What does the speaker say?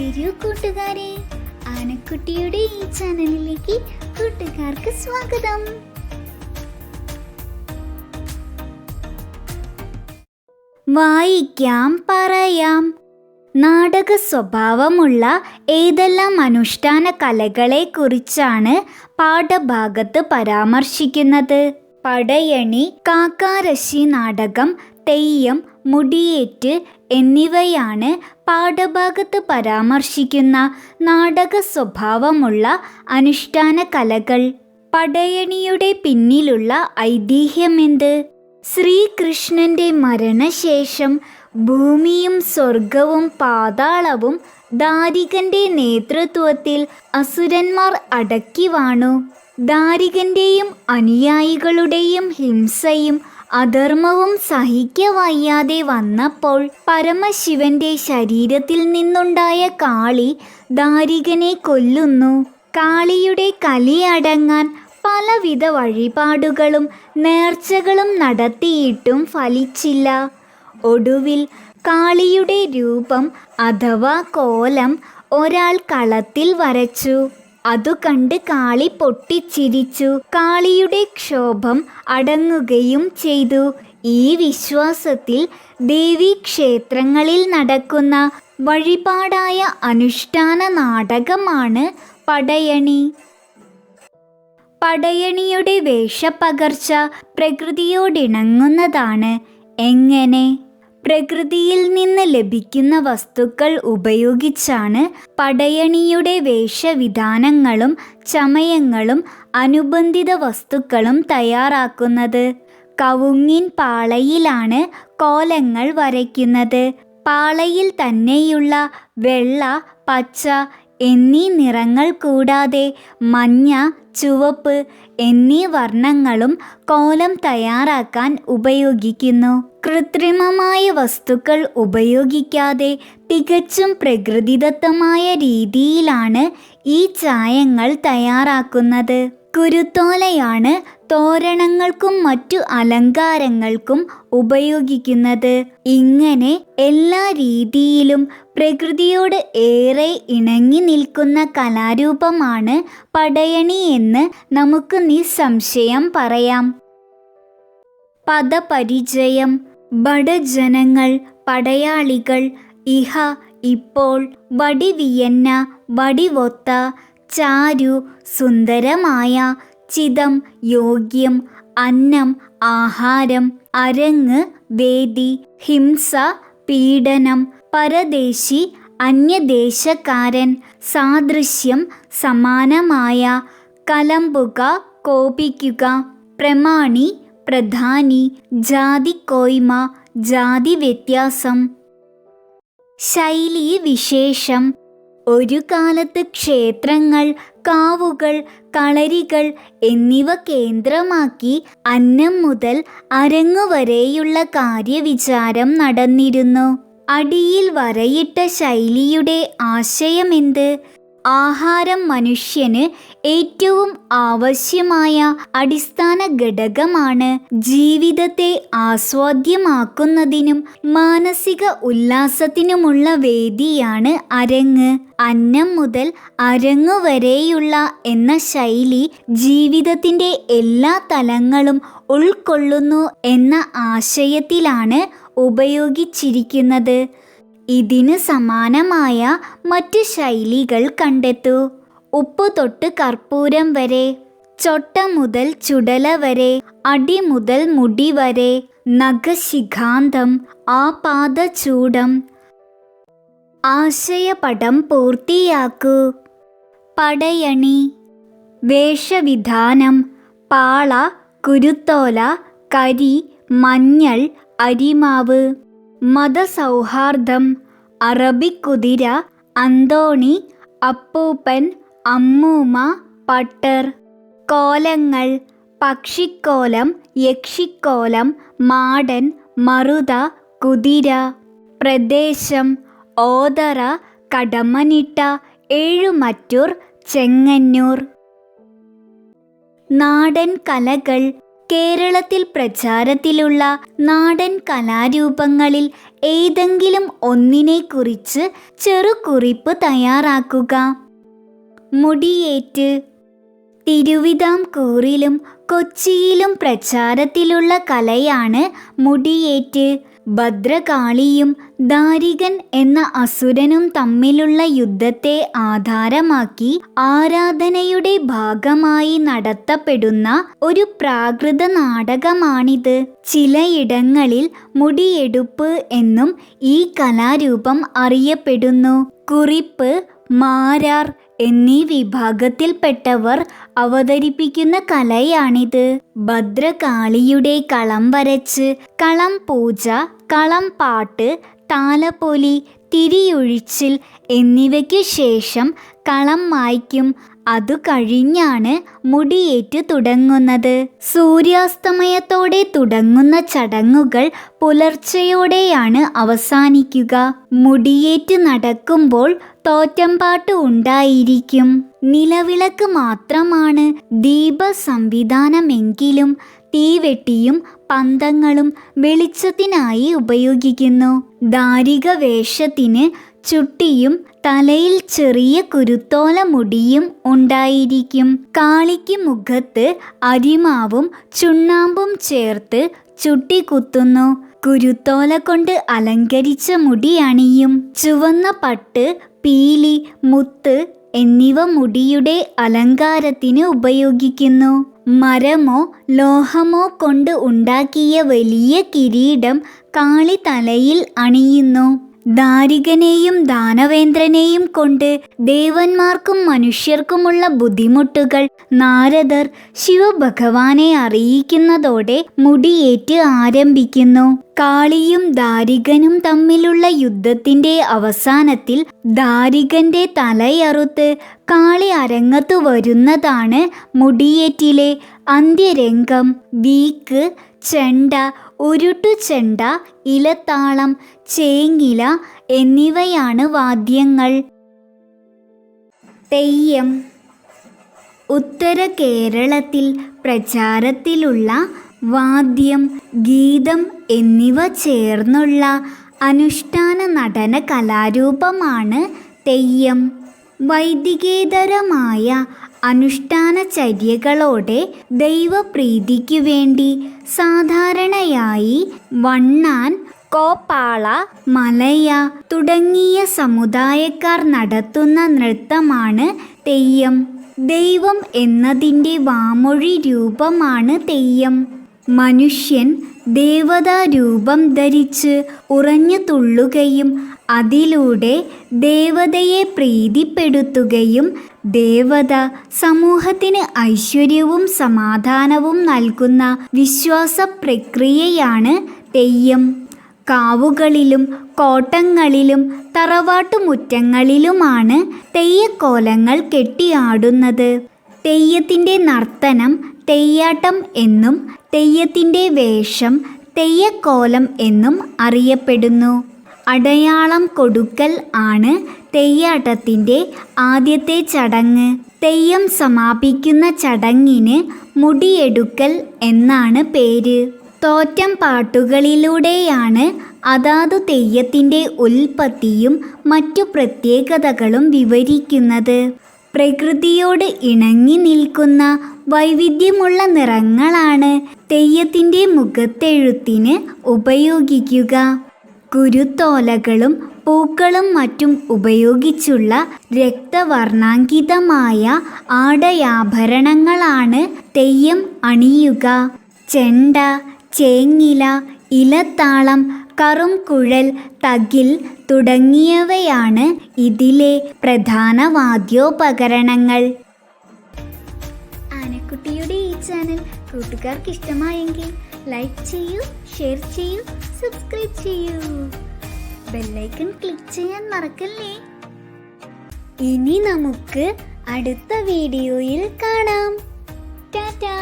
വരൂ കൂട്ടുകാരെ. ആനക്കുട്ടിയുടെ ഈ ചാനലിലേക്ക് കൂട്ടുകാർക്ക് സ്വാഗതം. വായിക്കാം പറയാം. നാടക സ്വഭാവമുള്ള ഏതെല്ലാം അനുഷ്ഠാന കലകളെക്കുറിച്ചാണ് പാഠഭാഗത്ത് പരാമർശിക്കുന്നത്? പടയണി കാക്കാരശി നാടകം തെയ്യം മുടിയേറ്റ് എന്നിവയാണ് പാഠഭാഗത്ത് പരാമർശിക്കുന്ന നാടക സ്വഭാവമുള്ള അനുഷ്ഠാന കലകൾ. പടയണിയുടെ പിന്നിലുള്ള ഐതിഹ്യമെന്ത്? ശ്രീകൃഷ്ണന്റെ മരണശേഷം ഭൂമിയും സ്വർഗവും പാതാളവും ദാരികന്റെ നേതൃത്വത്തിൽ അസുരന്മാർ അടക്കി വാണു. ദാരികന്റെയും അനുയായികളുടെയും ഹിംസയും അധർമ്മവും സഹിക്കവയ്യാതെ വന്നപ്പോൾ പരമശിവന്റെ ശരീരത്തിൽ നിന്നുണ്ടായ കാളി ദാരികനെ കൊല്ലുന്നു. കാളിയുടെ കലിയടങ്ങാൻ പലവിധ വഴിപാടുകളും നേർച്ചകളും നടത്തിയിട്ടും ഫലിച്ചില്ല. ഒടുവിൽ കാളിയുടെ രൂപം അഥവാ കോലം ഒരാൾ കളത്തിൽ വരച്ചു. അതു കണ്ട് കാളി പൊട്ടിച്ചിരിച്ചു. കാളിയുടെ ക്ഷോഭം അടങ്ങുകയും ചെയ്തു. ഈ വിശ്വാസത്തിൽ ദേവീക്ഷേത്രങ്ങളിൽ നടക്കുന്ന വഴിപാടായ അനുഷ്ഠാന നാടകമാണ് പടയണി. പടയണിയുടെ വേഷപ്പകർച്ച പ്രകൃതിയോടിണങ്ങുന്നതാണ്. എങ്ങനെ? പ്രകൃതിയിൽ നിന്ന് ലഭിക്കുന്ന വസ്തുക്കൾ ഉപയോഗിച്ചാണ് പടയണിയുടെ വേഷവിധാനങ്ങളും ചമയങ്ങളും അനുബന്ധിത വസ്തുക്കളും തയ്യാറാക്കുന്നത്. കവുങ്ങിൻ പാളയിലാണ് കോലങ്ങൾ വരയ്ക്കുന്നത്. പാളയിൽ തന്നെയുള്ള വെള്ള പച്ച എന്നീ നിറങ്ങൾ കൂടാതെ മഞ്ഞ ചുവപ്പ് എന്നീ വർണങ്ങളും കോലം തയ്യാറാക്കാൻ ഉപയോഗിക്കുന്നു. കൃത്രിമമായ വസ്തുക്കൾ ഉപയോഗിക്കാതെ തികച്ചും പ്രകൃതിദത്തമായ രീതിയിലാണ് ഈ ചായങ്ങൾ തയ്യാറാക്കുന്നത്. കുരുത്തോലയാണ് തോരണങ്ങൾക്കും മറ്റു അലങ്കാരങ്ങൾക്കും ഉപയോഗിക്കുന്നത്. ഇങ്ങനെ എല്ലാ രീതിയിലും പ്രകൃതിയോട് ഏറെ ഇണങ്ങി നിൽക്കുന്ന കലാരൂപമാണ് പടയണി എന്ന് നമുക്ക് നിസ്സംശയം പറയാം. പദപരിചയം. ബഡജനങ്ങൾ പടയാളികൾ ഇഹ ഇപ്പോൾ വടിവിയന്ന വടിവൊത്ത ചാരു സുന്ദരമായ ചിതം യോഗ്യം അന്നം ആഹാരം അരങ്ങ് വേദി ഹിംസ പീഡനം പരദേശി അന്യദേശക്കാരൻ സാദൃശ്യം സമാനമായ കലമ്പുക കോപിക്കുക പ്രമാണി പ്രധാനി ജാതി കോയ്മ ജാതി വ്യത്യാസം. ശൈലി വിശേഷം ഒരു കാലത്ത് ക്ഷേത്രങ്ങൾ കാവുകൾ കളരികൾ എന്നിവ കേന്ദ്രമാക്കി അന്നം മുതൽ അരങ്ങുവരെയുള്ള കാര്യവിചാരം നടന്നിരുന്നു. അടിയിൽ വരയിട്ട ശൈലിയുടെ ആശയമെന്ത്? ആഹാരം മനുഷ്യന് ഏറ്റവും ആവശ്യമായ അടിസ്ഥാന ഘടകമാണ് ജീവിതത്തെ ആസ്വാദ്യമാക്കുന്നതിനും മാനസിക ഉല്ലാസത്തിനുമുള്ള വേദിയാണ് അരങ്ങ്. അന്നം മുതൽ അരങ്ങ് വരെയുള്ള എന്ന ശൈലി ജീവിതത്തിന്റെ എല്ലാ തലങ്ങളും ഉൾക്കൊള്ളുന്നു എന്ന ആശയത്തിലാണ് ഉപയോഗിച്ചിരിക്കുന്നത്. ഇതിന് സമാനമായ മറ്റ് ശൈലികൾ കണ്ടെത്തൂ. ഉപ്പു തൊട്ട് കർപ്പൂരം വരെ ചൊട്ട മുതൽ ചുടല വരെ അടി മുതൽ മുടി വരെ നഖശിഖാന്തം ആപാദചൂടം ആശയപടം പൂർത്തിയാക്കൂ. പടയണി വേഷവിധാനം പാള കുരുത്തോല കരി മഞ്ഞൾ അരിമാവ്. മതസൗഹാർദ്ദം അറബിക്കുതിര അന്തോണി അപ്പൂപ്പൻ അമ്മൂമ്മ പട്ടർ കോലങ്ങൾ പക്ഷിക്കോലം യക്ഷിക്കോലം മാടൻ മറുത കുതിര പ്രദേശം ഓതറ കടമനിട്ട ഏഴുമറ്റൂർ ചെങ്ങന്നൂർ. നാടൻ കലകൾ കേരളത്തിൽ പ്രചാരത്തിലുള്ള നാടൻ കലാരൂപങ്ങളിൽ ഏതെങ്കിലും ഒന്നിനെക്കുറിച്ച് ചെറുകുറിപ്പ് തയ്യാറാക്കുക. മുടിയേറ്റ് തിരുവിതാംകൂറിലും കൊച്ചിയിലും പ്രചാരത്തിലുള്ള കലയാണ് മുടിയേറ്റ്. ഭദ്രകാളിയും ദാരികൻ എന്ന അസുരനും തമ്മിലുള്ള യുദ്ധത്തെ ആധാരമാക്കി ആരാധനയുടെ ഭാഗമായി നടത്തപ്പെടുന്ന ഒരു പ്രാകൃത നാടകമാണിത്. ചിലയിടങ്ങളിൽ മുടിയെടുപ്പ് എന്നും ഈ കലാരൂപം അറിയപ്പെടുന്നു. കുറിപ്പ് മാരാർ എന്നീ വിഭാഗത്തിൽപ്പെട്ടവർ അവതരിപ്പിക്കുന്ന കലയാണിത്. ഭദ്രകാളിയുടെ കളം വരച്ച് കളം പൂജ കളം പാട്ട് താലപ്പൊലി തിരിയൊഴിച്ചിൽ എന്നിവയ്ക്ക് ശേഷം കളം മായ്ക്കും. അതു കഴിഞ്ഞാണ് മുടിയേറ്റ് തുടങ്ങുന്നത്. സൂര്യാസ്തമയത്തോടെ തുടങ്ങുന്ന ചടങ്ങുകൾ പുലർച്ചയോടെയാണ് അവസാനിക്കുക. മുടിയേറ്റ് നടക്കുമ്പോൾ തോറ്റമ്പാട്ട് ഉണ്ടായിരിക്കും. നിലവിളക്ക് മാത്രമാണ്. ദീപ സംവിധാനമെങ്കിലും തീവെട്ടിയും പന്തങ്ങളും വെളിച്ചത്തിനായി ഉപയോഗിക്കുന്നു. ദാരിക വേഷത്തിന് ചുട്ടിയും തലയിൽ ചെറിയ കുരുത്തോല മുടിയും ഉണ്ടായിരിക്കും. കാളിക്ക് മുഖത്ത് അരിമാവും ചുണ്ണാമ്പും ചേർത്ത് ചുട്ടിക്കുത്തുന്നു കുരുത്തോല കൊണ്ട് അലങ്കരിച്ച മുടി അണിയും. ചുവന്ന പട്ട് പീലി മുത്ത് എന്നിവ മുടിയുടെ അലങ്കാരത്തിന് ഉപയോഗിക്കുന്നു. മരമോ ലോഹമോ കൊണ്ട് ഉണ്ടാക്കിയ വലിയ കിരീടം കാളി തലയിൽ അണിയുന്നു. ദാരികനെയും ദാനവേന്ദ്രനെയും കൊണ്ട് ദേവന്മാർക്കും മനുഷ്യർക്കുമുള്ള ബുദ്ധിമുട്ടുകൾ നാരദർ ശിവഭഗവാനെ അറിയിക്കുന്നതോടെ മുടിയേറ്റ് ആരംഭിക്കുന്നു. കാളിയും ദാരികനും തമ്മിലുള്ള യുദ്ധത്തിന്റെ അവസാനത്തിൽ ദാരികന്റെ തലയറുത്ത് കാളി അരങ്ങത്തു വരുന്നതാണ് മുടിയേറ്റിലെ അന്ത്യരംഗം. വീക്ക് ചെണ്ട ഉരുട്ടുചെണ്ട ഇലത്താളം ചേങ്ങില എന്നിവയാണ് വാദ്യങ്ങൾ. തെയ്യം. ഉത്തര കേരളത്തിൽ പ്രചാരത്തിലുള്ള വാദ്യം ഗീതം എന്നിവ ചേർന്നുള്ള അനുഷ്ഠാന നടന കലാരൂപമാണ് തെയ്യം. വൈദികേതരമായ അനുഷ്ഠാന ചര്യകളോടെ ദൈവപ്രീതിക്കു വേണ്ടി സാധാരണയായി വണ്ണാൻ കോപ്പാള മലയ തുടങ്ങിയ സമുദായക്കാർ നടത്തുന്ന നൃത്തമാണ് തെയ്യം. ദൈവം എന്നതിന്റെ വാമൊഴി രൂപമാണ് തെയ്യം. മനുഷ്യൻ ദേവതാ രൂപം ധരിച്ച് ഉറഞ്ഞു തുള്ളുകയും അതിലൂടെ ദേവതയെ പ്രീതിപ്പെടുത്തുകയും ദേവത സമൂഹത്തിന് ഐശ്വര്യവും സമാധാനവും നൽകുന്ന വിശ്വാസ പ്രക്രിയയാണ് തെയ്യം. കാവുകളിലും കോട്ടങ്ങളിലും തറവാട്ടുമുറ്റങ്ങളിലുമാണ് തെയ്യക്കോലങ്ങൾ കെട്ടിയാടുന്നത്. തെയ്യത്തിന്റെ നർത്തനം തെയ്യാട്ടം എന്നും തെയ്യത്തിന്റെ വേഷം തെയ്യക്കോലം എന്നും അറിയപ്പെടുന്നു. അടയാളം കൊടുക്കൽ ആണ് തെയ്യാട്ടത്തിന്റെ ആദ്യത്തെ ചടങ്ങ്. തെയ്യം സമാപിക്കുന്ന ചടങ്ങിന് മുടിയെടുക്കൽ എന്നാണ് പേര്. തോറ്റം പാട്ടുകളിലൂടെയാണ് അതാതു തെയ്യത്തിന്റെ ഉൽപ്പത്തിയും മറ്റു പ്രത്യേകതകളും വിവരിക്കുന്നത്. പ്രകൃതിയോട് ഇണങ്ങി നിൽക്കുന്ന വൈവിധ്യമുള്ള നിറങ്ങളാണ് തെയ്യത്തിന്റെ മുഖത്തെഴുത്തിന് ഉപയോഗിക്കുക. കുരുത്തോലകളും പൂക്കളും മറ്റും ഉപയോഗിച്ചുള്ള രക്തവർണാങ്കിതമായ ആടയാഭരണങ്ങളാണ് തെയ്യം അണിയുക. ചെണ്ട ചേങ്ങില ഇലത്താളം കറുംകുഴൽ തകിൽ തുടങ്ങിയവയാണ് ഇതിലെ പ്രധാന വാദ്യോപകരണങ്ങൾ. ആനക്കുട്ടിയുടെ ഈ ചാനൽ കൂട്ടുകാർക്ക് ഇഷ്ടമായെങ്കിൽ ലൈക്ക് ചെയ്യൂ ഷെയർ ചെയ്യൂ സബ്സ്ക്രൈബ് ചെയ്യൂ. ബെല്ലൈക്കൺ ക്ലിക്ക് ചെയ്യാൻ മറക്കല്ലേ? ഇനി നമുക്ക് അടുത്ത വീഡിയോയിൽ കാണാം. ടാറ്റാ.